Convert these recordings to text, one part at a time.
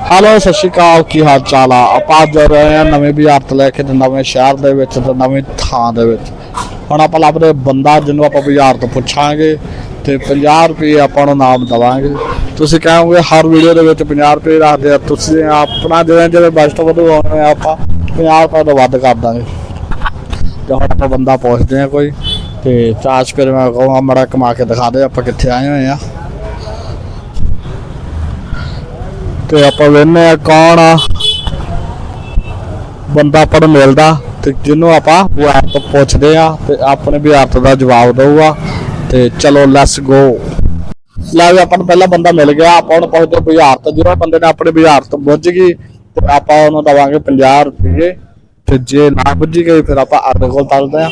Hello ਸਤਿ ਸ਼੍ਰੀ ਅਕਾਲ, ਕੀ ਹਾਲ ਚਾਲ ਆ? ਆਪਾਂ ਅੱਜ ਰਹੇ ਹਾਂ ਨਵੇਂ ਬਾਜ਼ਾਰ ਤੋਂ ਲੈ ਕੇ ਤੇ ਨਵੇਂ ਸ਼ਹਿਰ ਦੇ ਵਿੱਚ ਤੇ ਨਵੀਂ ਥਾਂ ਦੇ ਵਿੱਚ। ਹੁਣ ਆਪਾਂ ਲੱਭਦੇ ਬੰਦਾ ਜਿਹਨੂੰ ਆਪਾਂ ਬਾਜ਼ਾਰ ਤੋਂ ਪੁੱਛਾਂਗੇ ਤੇ 50 ਰੁਪਏ ਆਪਾਂ ਨੂੰ ਨਾਮ ਦਵਾਂਗੇ। ਤੁਸੀਂ ਕਹੋਗੇ, ਹਰ ਵੀਡੀਓ ਦੇ ਵਿੱਚ 50 ਰੁਪਏ ਰੱਖਦੇ ਆ। ਤੁਸੀਂ ਆਪਣਾ ਜਿਵੇਂ ਜਿਵੇਂ ਬਜਟ ਵਧੂ ਆਉਣੇ ਆ, ਆਪਾਂ 50 ਰੁਪਏ ਤੋਂ ਵੱਧ ਕਰ ਦਾਂਗੇ। ਤੇ ਹੁਣ ਆਪਾਂ ਬੰਦਾ ਪੁੱਛਦੇ ਆ ਕੋਈ, ਤੇ ਚਾਰਜ ਫਿਰ ਮੈਂ ਕਹੂੰਗਾ ਮੜਾ ਕਮਾ ਕੇ ਦਿਖਾ ਦੇ, ਆਪਾਂ ਕਿੱਥੇ ਆਏ ਹੋਏ ਆ। ਤੇ ਆਪਾਂ ਵੇਖਨੇ ਆ ਕੌਣ ਆ। ਬੰਦਾ ਆਪਾਂ ਨੂੰ ਮਿਲਦਾ ਤੇ ਜਿਹਨੂੰ ਆਪਾਂ ਬਿਹਾਰ ਤੋਂ ਪੁੱਛਦੇ ਆ ਤੇ ਆਪਣੇ ਬਿਹਾਰ ਤੋਂ ਦਾ ਜਵਾਬ ਦਊਗਾ ਤੇ ਚਲੋ ਲੈਟਸ ਗੋ ਲੈ ਵੀ ਆਪਾਂ ਨੂੰ ਪਹਿਲਾ ਬੰਦਾ ਮਿਲ ਗਿਆ ਆਪਾਂ ਉਹਨੂੰ ਪੁੱਛਦੇ ਬਿਹਾਰ ਤੋਂ। ਜਿਹੜਾ ਬੰਦੇ ਨੇ ਆਪਣੇ ਬਿਹਾਰ ਤੋਂ ਬੁੱਝ ਗਈ ਤੇ ਆਪਾਂ ਉਹਨੂੰ ਦਵਾਂਗੇ 50 ਰੁਪਏ। ਤੇ ਜੇ ਨਾ ਬੁੱਝੀ ਗਈ ਫਿਰ ਆਪਾਂ ਆਟੋ ਕੋਲ ਚੱਲਦੇ ਆ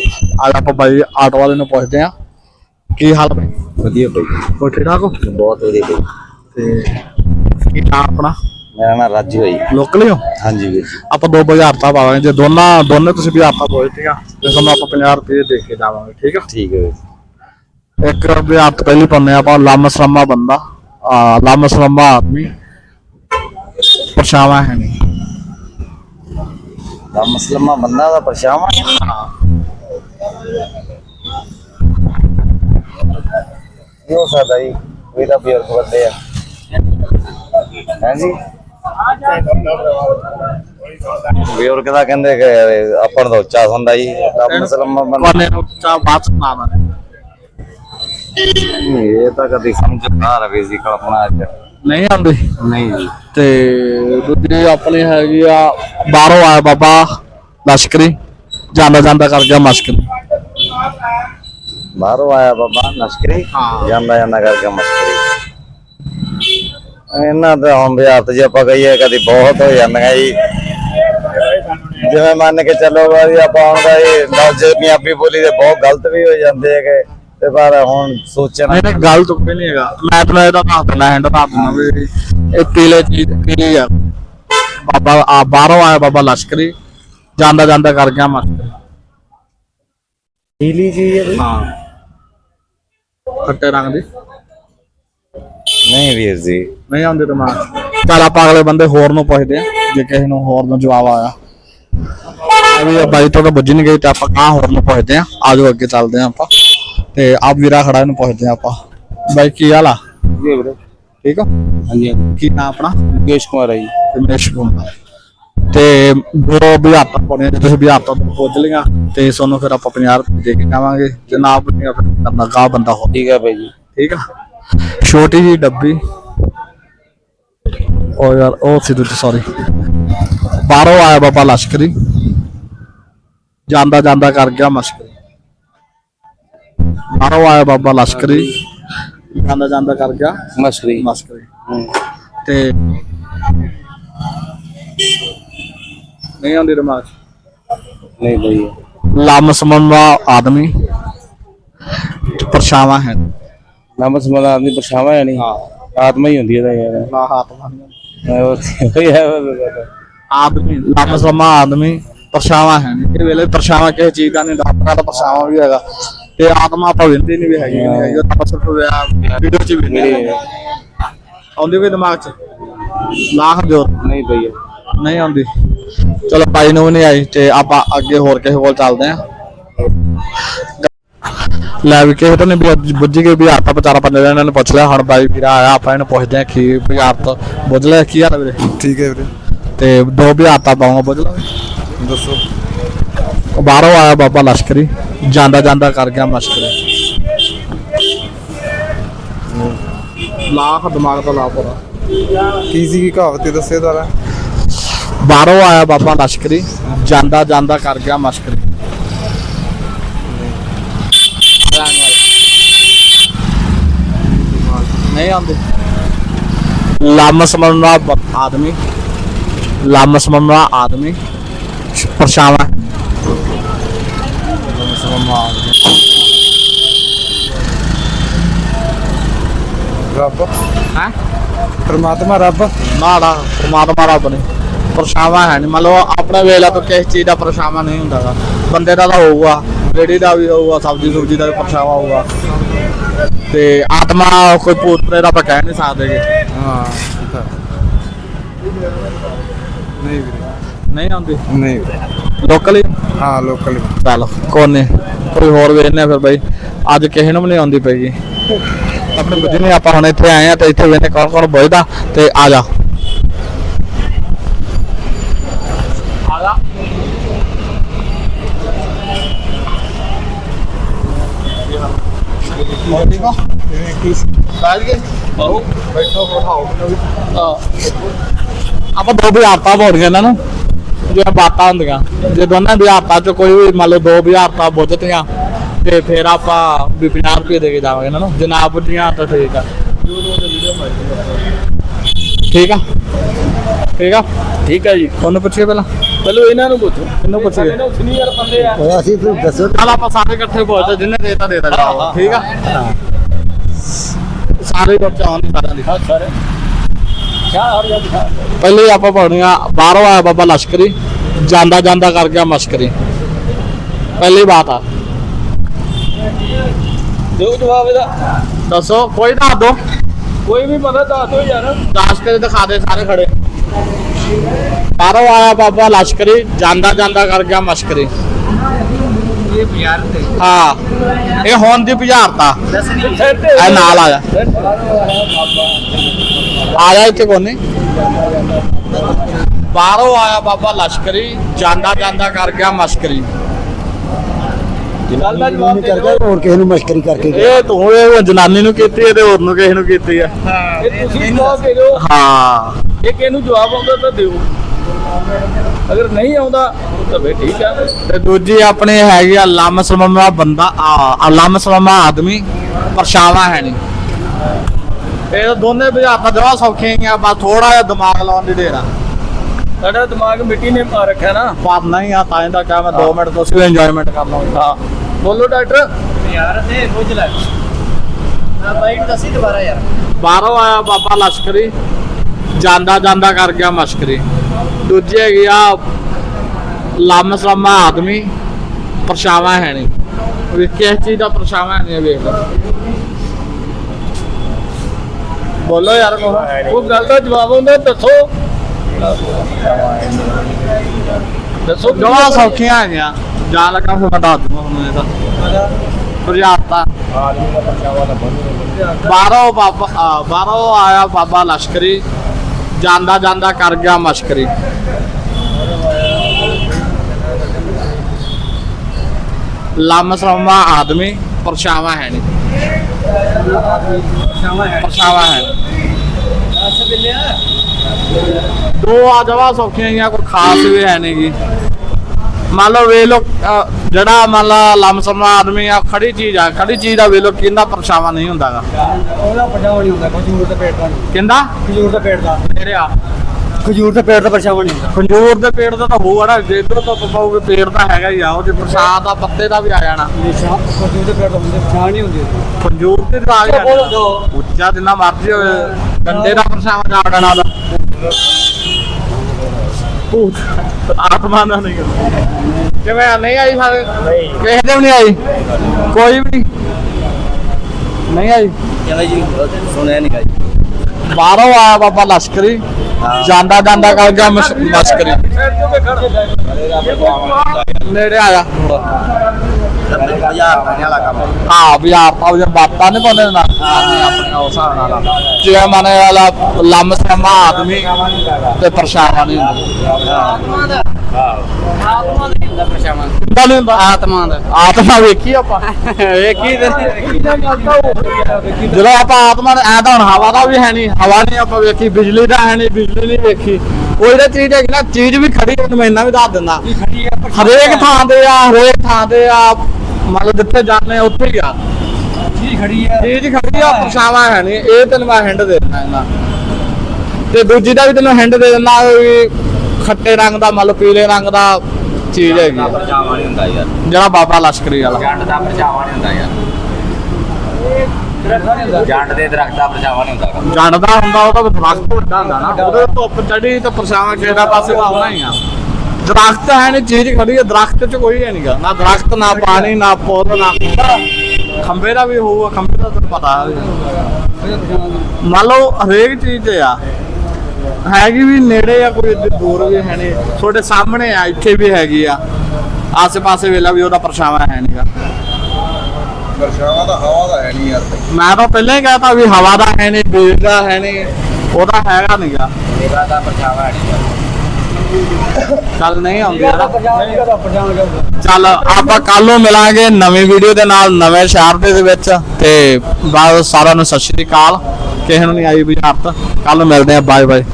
ਅੱਜ ਆਪਾਂ ਬਾਈ ਆਟੋ ਵਾਲੇ ਨੂੰ ਪੁੱਛਦੇ ਆ ਕੀ ਹਾਲ ਬਈ? ਵਧੀਆ ਬਾਈ। ਹੋ ਠੀਕ ਠਾਕ ਹੋ? ਬਹੁਤ ਵਧੀਆ ਬਾਈ। ਤੇ ਨਾਮ ਆਪਣਾ? ਮੇਰਾ ਨਾਮ ਰਾਜੂ ਹੈ ਜੀ। ਲੋਕਲ ਹੀ ਹੋ? ਹਾਂਜੀ ਵੀਰ ਜੀ। ਆਪਾਂ ਦੋ ਬਾਜ਼ਾਰ ਤਾਂ ਪਾਵਾਂਗੇ ਜੇ ਦੋਨਾਂ ਦੋਨੇ ਤੁਸੀਂ ਬਾਜ਼ਾਰ ਤਾਂ ਪਹੁੰਚ ਠੀਕ ਆ? ਤੇ ਤੁਹਾਨੂੰ ਆਪਾਂ 50 ਰੁਪਏ ਦੇ ਕੇ ਜਾਵਾਂਗੇ ਠੀਕ ਆ? ਠੀਕ ਹੈ ਵੀਰ ਇੱਕ ਬਾਜ਼ਾਰ ਤੋਂ ਪਹਿਲੀ ਪੰਨੇ ਆਪਾਂ ਲੰਮ ਸਲਮਾ ਬੰਦਾ। ਆ ਲੰਮ ਸਲਮਾ ਆਦਮੀ। ਪਰਛਾਵਾਂ ਹੈ ਨਹੀਂ। ਦਾ ਮੁਸਲਮਾ ਬੰਦਾ ਦਾ ਪਰਛਾਵਾਂ ਇਹ ਹੋ। ਸਕਦਾ ਜੀ? ਕੋਈ ਤਾਂ ਬਜ਼ੁਰਗ ਬੰਦੇ ਆ। ਹਾਂਜੀ। ਬਜ਼ੁਰਗ ਦਾ ਕਹਿੰਦੇ ਕਿ ਆਪਾਂ ਨੂੰ ਤਾਂ ਉੱਚਾ ਹੁੰਦਾ ਜੀ ਦਾ ਮੁਸਲਮਾ ਬੰਦਾ ਨੂੰ ਚਾ ਬਾਤ ਸੁਣਾਵਾ ਨਹੀਂ, ਇਹ ਤਾਂ ਕਦੀ ਸਮਝ ਨਾ ਰਵੇ ਸੀ ਕਲਪਨਾ ਅੱਜ। ਨਹੀਂ ਆਉਂਦੀ? ਨਹੀਂ ਜੀ। ਤੇ ਦੂਜੀ ਆਪਣੀ ਹੈਗੀ ਆ ਬਾਹਰੋਂ ਆਇਆ ਬਾਬਾ ਲਸ਼ਕਰੀ। ਜਾਂਦਾ ਜਾਂਦਾ ਕਰ ਗਿਆ ਮਸ਼ਕਰੀ। ਬਾਹਰੋਂ ਆਇਆ ਬਾਬਾ ਨਸ਼ਕਰੀ ਹਾਂ। ਜਾਂਦਾ ਜਾਂਦਾ ਕਰਕੇ ਮਸ਼ਕਰੀ। ਇਹਨਾਂ ਦਾ ਹੁਣ ਬਿਹਾਰ ਜੇ ਆਪਾਂ ਕਹੀਏ ਕਦੀ ਬਹੁਤ ਹੋ ਜਾਂਦੀਆਂ ਜੀ। ਜਿਵੇਂ ਮੰਨ ਕੇ ਚੱਲੋਗਾ ਵੀ ਆਪਾਂ ਹੁਣ ਦਾ ਇਹ ਲਫ਼ਜ਼ ਪੰਜਾਬੀ ਬੋਲੀ ਦੇ ਬਹੁਤ ਗਲਤ ਵੀ ਹੋ ਜਾਂਦੇ ਹੈਗੇ ਤੇ ਪਰ ਹੁਣ ਸੋਚਣਾ ਨਹੀਂ ਨਹੀਂ ਗੱਲ ਤੋਂ ਕੋਈ ਨਹੀਂ ਹੈਗਾ। ਮੈਂ ਤੈਨੂੰ ਇਹਦਾ ਦੱਸ ਦਿੰਦਾ ਹੈਂਡ ਦੱਸ ਦਿੰਦਾ ਵੀ ਇਹ ਪੀਲੇ ਚੀਜ਼ ਪੀਲੀ ਆ। ਬਾਬਾ ਆ ਬਾਹਰੋਂ ਆਇਆ ਬਾਬਾ ਲਸ਼ਕਰੀ ਜਾਂਦਾ ਜਾਂਦਾ ਕਰ ਗਿਆ ਮਸ਼ਕਰੀ। ਨੀਲੀ ਚੀਜ਼? ਹਾਂ। ਖੱਟੇ ਰੰਗ ਦੀ। ਨਹੀਂ ਵੀਰ ਜੀ। ਨਹੀਂ ਆਉਂਦੇ ਦਿਮਾਗ। ਚੱਲ ਆਪਾਂ ਅਗਲੇ ਬੰਦੇ ਹੋਰ ਨੂੰ ਪੁੱਛਦੇ ਆ ਜੇ ਕਿਸੇ ਨੂੰ ਹੋਰ ਨੂੰ ਜਵਾਬ ਆਇਆ। ਇਹ ਵੀ ਬਾਈ ਤੋਂ ਤਾਂ ਬੁੱਝ ਨਹੀਂ ਗਈ ਤੇ ਆਪਾਂ ਕਾਂ ਹੋਰ ਨੂੰ ਪੁੱਛਦੇ ਆ ਆਜੋ ਅੱਗੇ ਚੱਲਦੇ ਆ ਆਪਾਂ। ਤੇ ਆਪ ਵੀਰਾ ਖੜਾ ਇਹਨੂੰ ਪੁੱਛਦੇ ਆ ਆਪਾਂ। ਬਾਈ ਕੀ ਹਾਲ ਆ? ਜੀ ਵੀਰੇ। ਠੀਕ ਆ ਹਾਂਜੀ ਕੀ ਨਾਂ ਆਪਣਾ? ਮੁਕੇਸ਼ ਕੁਮਾਰ ਹੈ ਜੀ। ਰਮੇਸ਼ ਕੁਮਾਰ। ਤੇ ਦੋ ਬਿਹਾਰ ਪਾਉਣੇ ਜੇ ਤੁਸੀਂ ਬਿਹਾਰ ਤੋਂ ਪੁੱਜ ਲਿਆ ਤੇ ਤੁਹਾਨੂੰ ਫਿਰ ਆਪਾਂ 50 ਰੁਪਏ ਦੇ ਕੇ ਜਾਵਾਂਗੇ। ਜੇ ਨਾ ਪੁੱਛਿਆ ਫਿਰ ਕਰਨਾ ਗਾ ਬੰਦਾ ਹੋ ਠੀਕ ਹੈ ਬਾਈ ਜੀ। ਠੀਕ ਆ? ਛੋਟੀ ਜੀ ਡੱਬੀ। ਉਹ ਯਾਰ ਉਹ ਸੀ ਦੂਜੀ ਸੌਰੀ ਬਾਹਰੋਂ ਆਇਆ ਬਾਬਾ ਲਸ਼ਕਰੀ। ਜਾਂਦਾ ਜਾਂਦਾ ਕਰ ਗਿਆ ਮਸ਼ਕਰੀ। ਬਾਹਰੋਂ ਆਇਆ ਬਾਬਾ ਲਸ਼ਕਰੀ। ਜਾਂਦਾ ਜਾਂਦਾ ਕਰ ਗਿਆ ਮਸ਼ਕਰੀ। ਮਸ਼ਕਰੀ। ਤੇ ਨਹੀਂ ਆਉਂਦੀ 'ਚ। ਨਹੀਂ ਬਾਈ। ਲੰਮ ਸਮੰਦਾ ਆਦਮੀ। ਪਰਛਾਵਾਂ ਹੈ। ਨਾਮ ਸਮਲਾ ਆਦਮੀ ਪਰਛਾਵਾਂ ਹੈ ਨਹੀਂ। ਹਾਂ। ਆਤਮਾ ਹੀ ਹੁੰਦੀ ਹੈ ਤਾਂ ਯਾਰ। ਨਾ ਉਹ ਯਾਰ ਆਦਮੀ ਲੰਮ ਸਮਾ ਆਦਮੀ ਪਰਛਾਵਾਂ ਹੈ ਨਹੀਂ। ਇਹ ਵੇਲੇ ਪਰਛਾਵਾਂ ਕਿਸੇ ਚੀਜ਼ ਦਾ ਨਹੀਂ ਦਾਪਰਾ ਦਾ ਪਰਛਾਵਾਂ ਵੀ ਹੈਗਾ। ਤੇ ਆਤਮਾ ਆਪਾਂ ਵਿੰਦੇ ਨਹੀਂ ਵੀ ਹੈਗੀ ਨਹੀਂ ਹੈਗੀ। ਆਪਾਂ ਸਿਰਫ ਵੀਡੀਓ ਚ ਵੀ ਮੇਰੇ ਆਉਂਦੀ ਵੀ ਦਿਮਾਗ ਚ? ਲਾਖ ਜੋਰ। ਨਹੀਂ ਬਈ ਨਹੀਂ ਆਉਂਦੀ। ਚਲੋ ਭਾਈ ਨੂੰ ਨਹੀਂ ਆਈ ਤੇ ਆਪਾਂ ਅੱਗੇ ਹੋਰ ਕਿਸੇ ਕੋਲ ਚੱਲਦੇ ਆਂ ਲੈ ਵੀ ਕਿਸੇ ਤੋਂ ਨਹੀਂ ਵੀ ਅੱਜ ਬੁੱਝ ਗਏ ਵੀ ਆਪਾਂ ਵਿਚਾਰਾ ਪੰਜ ਜਣਿਆਂ ਨੇ ਪੁੱਛ ਲਿਆ ਹੁਣ ਬਾਈ ਵੀਰਾ ਆਇਆ ਆਪਾਂ ਇਹਨੂੰ ਪੁੱਛਦੇ ਆਂ ਕੀ ਵੀ ਆਪ ਤੋਂ ਬੁੱਝ ਲਿਆ ਕੀ ਹਾਲ ਆ ਵੀਰੇ? ਠੀਕ ਹੈ ਵੀਰੇ। ਤੇ ਦੋ ਵੀ ਆਤਾ ਪਾਉਂਗਾ ਬੁੱਝ ਲਓ ਦੱਸੋ। ਉਹ ਬਾਹਰੋਂ ਆਇਆ ਬਾਬਾ ਲਸ਼ਕਰੀ ਜਾਂਦਾ ਜਾਂਦਾ ਕਰ ਗਿਆ ਮਸ਼ਕਰੀ ਲਾਖ ਦਿਮਾਗ ਤੋਂ ਲਾ ਪੂਰਾ। ਕੀ ਸੀ ਕੀ ਕਹਾਵਤ ਇਹ ਦੱਸੇ ਤਾਰਾ ਬਾਹਰੋਂ ਆਇਆ ਬਾਬਾ ਲਸ਼ਕਰੀ ਜਾਂਦਾ ਜਾਂਦਾ ਕਰ ਗਿਆ ਮਸ਼ਕਰੀ ਨਹੀਂ ਆਉਂਦੇ। ਲੰਮ ਸਮਝਣਾ ਆਦਮੀ। ਲੰਮ ਸਮਝਣਾ ਆਦਮੀ। ਪਰਛਾਵਾਂ। ਲੰਮ ਸਮਝਣਾ ਆਦਮੀ ਰੱਬ। ਹੈ? ਪਰਮਾਤਮਾ ਰੱਬ। ਨਾੜਾ ਪਰਮਾਤਮਾ ਰੱਬ ਨੇ। ਪਰਛਾਵਾਂ ਹੈ ਨਹੀਂ ਮੰਨ ਲਓ ਆਪਣੇ ਵੇਲੇ ਤੋਂ ਕਿਸੇ ਚੀਜ਼ ਦਾ ਪਰਛਾਵਾਂ ਨਹੀਂ ਹੁੰਦਾ ਬੰਦੇ ਦਾ ਤਾਂ ਹੋਊਗਾ। ਰੇੜੀ ਦਾ ਵੀ ਹੋਊਗਾ ਸਬਜ਼ੀ ਸੁਬਜ਼ੀ ਦਾ ਵੀ ਪਰਛਾਵਾਂ ਹੋਊਗਾ। ਤੇ ਆਤਮਾ ਕੋਈ ਭੂਤ ਪ੍ਰੇਤ ਆਪਾਂ ਕਹਿ ਨਹੀਂ ਸਕਦੇ ਗੇ। ਹਾਂ ਨਹੀਂ ਵੀਰੇ। ਨਹੀਂ ਆਉਂਦੀ? ਨਹੀਂ ਵੀਰੇ। ਲੋਕਲ ਹੀ ਹਾਂ ਲੋਕਲ ਚਲ ਕੋਨੇ ਕੋਈ ਹੋਰ ਵੇਖਨੇ ਆ ਫਿਰ ਬਾਈ। ਅੱਜ ਕਿਸੇ ਨੂੰ ਵੀ ਨਹੀਂ ਆਉਂਦੀ ਪਈ। ਆਪਣੇ ਬੁੱਝੀ ਨੇ ਆਪਾਂ ਹੁਣ ਇੱਥੇ ਆਏ ਆ ਤੇ ਇੱਥੇ ਵੇਖਨੇ ਕੌਣ ਕੌਣ ਬੋਲਦਾ ਤੇ ਆ ਜਾ। ਠੀਕ ਹੋ ਬੈਠ ਗਏ ਬਾਹੂ ਬੈਠੋ ਬਿਠਾਓ ਆਪਾਂ ਦੋ ਬੁਝਾਰਤਾਂ ਪਾਉਣੀਆਂ ਇਹਨਾਂ ਨੂੰ। ਜਿਵੇਂ ਬਾਤਾਂ ਹੁੰਦੀਆਂ, ਜੇ ਦੋਨਾਂ ਬੁਝਾਰਤਾਂ ਚ ਕੋਈ ਵੀ ਮੰਨ ਲਓ ਦੋ ਬੁਝਾਰਤਾਂ ਬੁੱਝਤੀਆਂ ਤੇ ਫਿਰ ਆਪਾਂ ਵੀ 50 ਰੁਪਏ ਦੇ ਕੇ ਜਾਵਾਂਗੇ ਇਹਨਾਂ ਨੂੰ। ਜੇ ਨਾ ਬੁੱਝੀਆਂ ਤਾਂ ਠੀਕ ਆ। ਠੀਕ ਆ? ਠੀਕ ਆ? ਠੀਕ ਹੈ ਜੀ। ਉਹਨੂੰ ਪੁੱਛੀਏ ਪਹਿਲਾਂ। ਪਹਿਲਾਂ ਇਹਨਾਂ ਨੂੰ ਪੁੱਛੋ। ਇਹਨੂੰ ਪੁੱਛੀਏ। ਸੀਨੀਅਰ ਬੰਦੇ ਆ। ਅਸੀਂ ਤੂੰ ਦੱਸੋ। ਚੱਲ ਆਪਾਂ ਸਾਰੇ ਇਕੱਠੇ ਪਹੁੰਚਦੇ ਜਿੰਨੇ ਦੇਤਾ ਦੇਤਾ ਜਾਓ ਠੀਕ ਆ? ਸਾਰੇ ਪਹੁੰਚਾਉਣ ਦੀ ਸਾਰਿਆਂ ਦੀ। ਹਾਂ ਸਾਰੇ। ਪਹਿਲੇ ਆਪਾਂ ਪੜ੍ਹਨੀਆਂ ਬਾਹਰੋਂ ਆਇਆ ਬਾਬਾ ਲਸ਼ਕਰੀ। ਜਾਂਦਾ ਜਾਂਦਾ ਕਰ ਗਿਆ ਮਸ਼ਕਰੀ। ਪਹਿਲੀ ਬਾਤ ਆ। ਦਿਓ ਜਵਾਬ ਇਹਦਾ। ਦੱਸੋ ਕੋਈ ਦੱਸ ਦੋ। ਕੋਈ ਵੀ ਬੰਦਾ ਦੱਸ ਦਿਓ ਯਾਰ। ਦੱਸ ਕੇ ਦਿਖਾ ਦੇ ਸਾਰੇ ਖੜੇ। ਬਾਹਰੋਂ ਆਇਆ ਬਾਬਾ ਲਸ਼ਕਰੀ ਜਾਂਦਾ ਜਾਂਦਾ ਕਰ ਗਿਆ ਮਸ਼ਕਰੀ। ਇਹ ਬਿਆਰ ਤੇ। ਹਾਂ ਇਹ ਹੁਣ ਦੀ ਬੁਝਾਰਤਾ ਇਹ ਨਾਲ ਆ ਜਾ। ਆ ਜਾ ਇੱਥੇ ਕੋਨੇ ਬਾਹਰੋਂ ਆਇਆ ਬਾਬਾ ਲਸ਼ਕਰੀ ਜਾਂਦਾ ਜਾਂਦਾ ਕਰ ਗਿਆ ਮਸ਼ਕਰੀ। ਗੱਲ ਦਾ ਜਵਾਬ ਦੇ ਦਿਓ। ਹੋਰ ਕਿਸੇ ਨੂੰ ਮਸ਼ਕਰੀ ਕਰਕੇ ਇਹ ਤੂੰ ਇਹ ਜਨਾਨੀ ਨੂੰ ਕੀਤੀ ਹੈ ਤੇ ਹੋਰ ਨੂੰ ਕਿਸੇ ਨੂੰ ਕੀਤੀ ਹੈ। ਇਹ ਤੁਸੀਂ ਜਵਾਬ ਦੇ ਦਿਓ। ਹਾਂ। ਇਹ ਕਿਹਨੂੰ ਜਵਾਬ ਆਉਂਦਾ ਤਾਂ ਦਿਓ। ਅਗਰ ਨਹੀਂ ਆਉਂਦਾ ਤਾਂ ਫੇ ਠੀਕ ਆ। ਤੇ ਦੂਜੀ ਆਪਣੀ ਹੈਗੀ ਆ ਲੰਮ ਸਮਮਾ ਬੰਦਾ ਆ ਲੰਮ ਸਮਮਾ ਆਦਮੀ ਪਰਛਾਵਾਂ ਹੈ ਨਹੀਂ। ਇਹ ਤਾਂ ਦੋਨੇ ਬੁਝਾਰਤਾਂ ਜਵਾ ਸੌਖੀਆਂ ਹੀ ਆ ਬਸ ਥੋੜਾ ਜਿਹਾ ਦਿਮਾਗ ਲਾਉਣ ਦੀ ਦੇਰ ਆ। ਸਾਡਾ ਦਿਮਾਗ ਮਿੱਟੀ ਨੇ ਮਾਰ ਰੱਖਿਆ ਨਾ। ਪਰ ਨਹੀਂ ਆ ਤਾਂ ਇਹਦਾ ਕਿਹਾ ਮੈਂ 2 ਮਿੰਟ ਤੁਸੀਂ ਇੰਜੋਇਮੈਂਟ ਕਰ ਲਓ ਹਾਂ। ਬੋਲੋ ਡਾਕਟਰ। ਯਾਰ ਤੇ ਪੁੱਛ ਲੈ। ਨਾ ਬਾਈਟ ਦੱਸੀ ਦੁਬਾਰਾ ਯਾਰ। ਬਾਹਰੋਂ ਆਇਆ ਬਾਬਾ ਲਸ਼ਕਰੀ। ਜਾਂਦਾ ਜਾਂਦਾ ਕਰ ਗਿਆ ਮਸ਼ਕਰੀ। ਦੂਜੀ ਹੈਗੀ ਆ ਲੰਮ ਸਮਮਾ ਆਦਮੀ। ਪਰਛਾਵਾਂ ਹੈ ਨਹੀਂ। ਵੀ ਕਿਸ ਚੀਜ਼ ਦਾ ਪਰਛਾਵਾਂ ਨਹੀਂ ਹੈ ਵੇਖ ਬੋਲੋ ਯਾਰ ਕੋ ਉਹ ਗੱਲ ਦਾ ਜਵਾਬ ਆਉਂਦਾ ਦੱਸੋ। ਦੱਸੋ ਜਵਾ ਸੌਖੀਆਂ ਹੈਗੀਆਂ? ਜਾਣ ਲੱਗਾ ਫਿਰ ਮੈਂ ਦੱਸ ਦੂੰਗਾ ਤੁਹਾਨੂੰ ਇਹਦਾ ਬੁਝਾਰਤਾ ਬਾਹਰੋਂ ਬਾਬਾ ਆ, ਬਾਹਰੋਂ ਆਇਆ ਬਾਬਾ ਲਸ਼ਕਰੀ। ਜਾਂਦਾ ਜਾਂਦਾ ਕਰ ਗਿਆ ਮਸ਼ਕਰੀ। ਲੰਮ ਸਮਾ ਆਦਮੀ ਪਰਛਾਵਾਂ ਹੈ ਨਹੀਂ। ਪਰਛਾਵਾਂ ਹੈ। ਨੀ। ਦੋ ਆ ਜਵਾ ਸੌਖੀਆਂ ਹੀ ਆ ਕੋਈ ਖਾਸ ਵੀ ਹੈ ਨਹੀਂ ਗੀ। ਮੰਨ ਲਓ ਵੇ ਲੋ ਜਿਹੜਾ ਮੰਨ ਲਾ ਲੰਮ ਸਮਾ ਆਦਮੀ ਆ ਖੜੀ ਚੀਜ਼ ਆ ਖੜੀ ਚੀਜ਼ ਦਾ ਵੇ ਲੋ ਕਿੰਨਾ ਪਰਛਾਵਾਂ ਨਹੀਂ ਹੁੰਦਾਗਾ ਉਹਦਾ ਪਰਛਾਵਾਂ ਨਹੀਂ ਹੁੰਦਾ ਖਜੂਰ ਦੇ ਪੇਟ ਦਾ ਕਿੰਦਾ? ਖਜੂਰ ਦੇ ਪੇਟ ਦਾ। ਜਿਹੜੇ ਆ? ਖਜੂਰ ਦੇ ਪੇਟ ਦਾ ਪਰਛਾਵਾਂ ਨਹੀਂ ਹੁੰਦਾ। ਖੰਜੂਰ ਦੇ ਪੇੜ ਦਾ ਤਾਂ ਹੋਊਗਾ ਨਾ ਜੇ ਇਧਰੋਂ ਤਾਂ ਪਾਉਗੇ ਪੇੜ ਤਾਂ ਹੈਗਾ ਹੀ ਆ ਉਹਦੇ ਪ੍ਰਸਾਦ ਦਾ ਪੱਤੇ ਦਾ ਵੀ ਆ ਜਾਣਾ। ਖਜੂਰ ਦੇ ਪੇਟ ਦਾ ਹੁੰਦੇ ਪਛਾਣ ਨਹੀਂ ਹੁੰਦੀ ਖੰਜੂਰ ਤੇ ਤਾਂ ਆ ਗਿਆ ਉੱਚਾ ਜਿੰਨਾ ਮਰਜ਼ੀ ਹੋਵੇ ਡੰਡੇ ਦਾ ਪ੍ਰਸਾਦ ਜਾ ਵੜਨਾ ਦਾ ਭੂਤ। ਆਤਮਾ ਦਾ ਨਹੀਂ ਕਿਵੇਂ ਆ? ਨਹੀਂ ਆਈ ਸਾਰੇ ਕਿਸੇ ਦੇ ਵੀ ਨਹੀਂ ਆਈ? ਕੋਈ ਵੀ? ਨਹੀਂ ਆਈ? ਕਿਵੇਂ ਜੀ ਸੁਣਿਆ ਨਹੀਂ ਗਾਈ ਬਾਹਰੋਂ ਆਇਆ ਬਾਬਾ ਲਸ਼ਕਰੀ। ਜਾਂਦਾ ਜਾਂਦਾ ਕਰ ਗਿਆ ਮਸ਼ਕਰੀ ਖੜ ਨੇੜੇ ਆਇਆ। ਬਾਜ਼ਾਰ ਬਣਿਆ ਵਾਲਾ ਕੰਮ ਹਾਂ ਬਾਜ਼ਾਰ ਤਾਂ ਉਹ ਬਾਤਾਂ ਨਹੀਂ ਪਾਉਂਦੇ ਨਾ। ਆਪਣੀਆਂ ਉਸ ਹਿਸਾਬ ਨਾਲ ਜਿਵੇਂ ਮਨੇ ਵਾਲਾ ਲੰਮ ਸਮਾ ਆਦਮੀ ਤੇ ਪਰਛਾਵਾਂ ਨਹੀਂ ਹੁੰਦਾ। ਆਤਮਾ ਦਾ ਨਹੀਂ ਹੁੰਦਾ ਪਰਛਾਵਾਂ ਕਿੰਦਾ ਨਹੀਂ ਹੁੰਦਾ। ਆਤਮਾ ਦਾ। ਆਤਮਾ ਵੇਖੀ ਆਪਾਂ। ਵੇਖੀ ਤੇ ਜਦੋਂ ਆਪਾਂ ਆਤਮਾ ਨੇ ਐ ਤਾਂ ਹਵਾ ਦਾ ਵੀ ਹੈ ਨਹੀਂ ਹਵਾ ਨਹੀਂ ਆਪਾਂ ਵੇਖੀ ਬਿਜਲੀ ਦਾ ਹੈ ਨਹੀਂ ਬਿਜਲੀ ਨਹੀਂ ਵੇਖੀ। ਕੋਈ ਤਾਂ ਚੀਜ਼ ਹੈਗੀ ਨਾ ਚੀਜ਼ ਵੀ ਖੜੀ ਹੈ ਮੈਂ ਇੰਨਾ ਵੀ ਦੱਸ ਦਿੰਦਾ। ਹਰੇਕ ਥਾਂ ਤੇ ਆ ਹਰੇਕ ਥਾਂ ਤੇ ਆ ਮੰਨ ਲਓ ਜਿੱਥੇ ਆ ਉੱਥੇ ਹੀ ਆ। ਜੀ ਖੜੀ ਹੈ ਚੀਜ਼ ਖੜੀ ਆ ਪਰਛਾਵਾਂ ਹੈ ਨਹੀਂ ਇਹ ਤੈਨੂੰ ਮੈਂ ਹਿੰਟ ਦੇ ਦਿੰਦਾ ਇਹਨਾਂ ਤੇ ਦੂਜੀ ਦਾ ਵੀ ਤੈਨੂੰ ਹਿੰਟ ਦੇ ਦਿੰਦਾ ਵੀ ਖੱਟੇ ਰੰਗ ਦਾ ਮੰਨ ਲਓ ਪੀਲੇ ਰੰਗ ਦਾ ਚੀਜ਼ ਹੈਗੀ ਆ। ਪਰਛਾਵਾਂ ਨਹੀਂ ਹੁੰਦਾ ਯਾਰ ਜਿਹੜਾ ਬਾਬਾ ਲਸ਼ਕਰੀ ਵਾਲਾ। ਜੰਡ ਦਾ ਪਰਛਾਵਾਂ ਨਹੀਂ ਹੁੰਦਾ ਯਾਰ। ਜੰਡ ਦੇ ਦਰਖਤ ਦਾ ਪਰਛਾਵਾਂ ਨਹੀਂ ਹੁੰਦਾ ਜਾਣਦਾ ਹੁੰਦਾ ਉਹ ਤਾਂ ਦਰਖਤ ਵੱਡਾ ਹੁੰਦਾ ਨਾ। ਉਹਦੇ ਤੋਂ ਧੁੱਪ ਚੜੀ ਤਾਂ ਪਰਛਾਵਾਂ ਕਿਸੇ ਦਾ ਪਾਸੇ ਤਾਂ ਆਉਣਾ ਹੀ ਆ। ਦਰਖਤ ਹੈ ਨਹੀਂ ਚੀਜ਼ ਖੜੀ ਹੈ ਦਰਖਤ 'ਚ ਕੋਈ ਹੈ ਨਹੀਂਗਾ ਨਾ ਦਰਖਤ ਨਾ ਪਾਣੀ ਨਾ ਪੌਦ ਨਾ ਖੰਬੇ ਦਾ ਵੀ ਹੋਊਗਾ ਖੰਬੇ ਦਾ ਤੈਨੂੰ ਪਤਾ ਹੈ। ਮੰਨ ਲਓ ਹਰੇਕ ਚੀਜ਼ ਤੇ ਆ। ਹੈਗੀ ਵੀ ਨੇੜੇ ਆ ਕੋਈ ਏਡੀ ਦੂਰ ਵੀ ਹੈ ਨਹੀਂ। ਤੁਹਾਡੇ ਸਾਹਮਣੇ ਆ ਇੱਥੇ ਵੀ ਹੈਗੀ ਆ। ਆਸੇ ਪਾਸੇ ਵੇਲਾ ਵੀ ਉਹਦਾ ਪਰਛਾਵਾਂ ਹੈ ਨਹੀਂਗਾ ਪਰਛਾਵਾਂ ਦਾ ਹਵਾ ਦਾ ਹੈ ਨਹੀਂ ਯਾਰ। ਮੈਂ ਤਾਂ ਪਹਿਲਾਂ ਹੀ ਕਹਤਾ ਵੀ ਹਵਾ ਦਾ ਹੈ ਨਹੀਂ ਬੇਜ ਦਾ ਹੈ ਨਹੀਂ ਉਹਦਾ ਹੈਗਾ ਨਹੀਂਗਾ ਮੇਰਾ ਦਾ ਪਰਛਾਵਾ ਚੱਲ ਨਹੀਂ ਆਉਂਦੀ ਯਾਰ। ਚੱਲ ਆਪਾਂ ਕੱਲ ਨੂੰ ਮਿਲਾਂਗੇ ਨਵੀਂ ਵੀਡੀਓ ਦੇ ਨਾਲ ਨਵੇਂ ਸ਼ਹਿਰ ਦੇ ਵਿੱਚ। ਤੇ ਬਾਅਦ ਸਾਰਿਆਂ ਨੂੰ ਸਤਿ ਸ਼੍ਰੀ ਅਕਾਲ। ਕਿਸੇ ਨੂੰ ਨਹੀਂ ਆਈ ਬੁਝਾਰਤ। ਕੱਲ ਮਿਲਦੇ ਆ ਬਾਏ ਬਾਏ।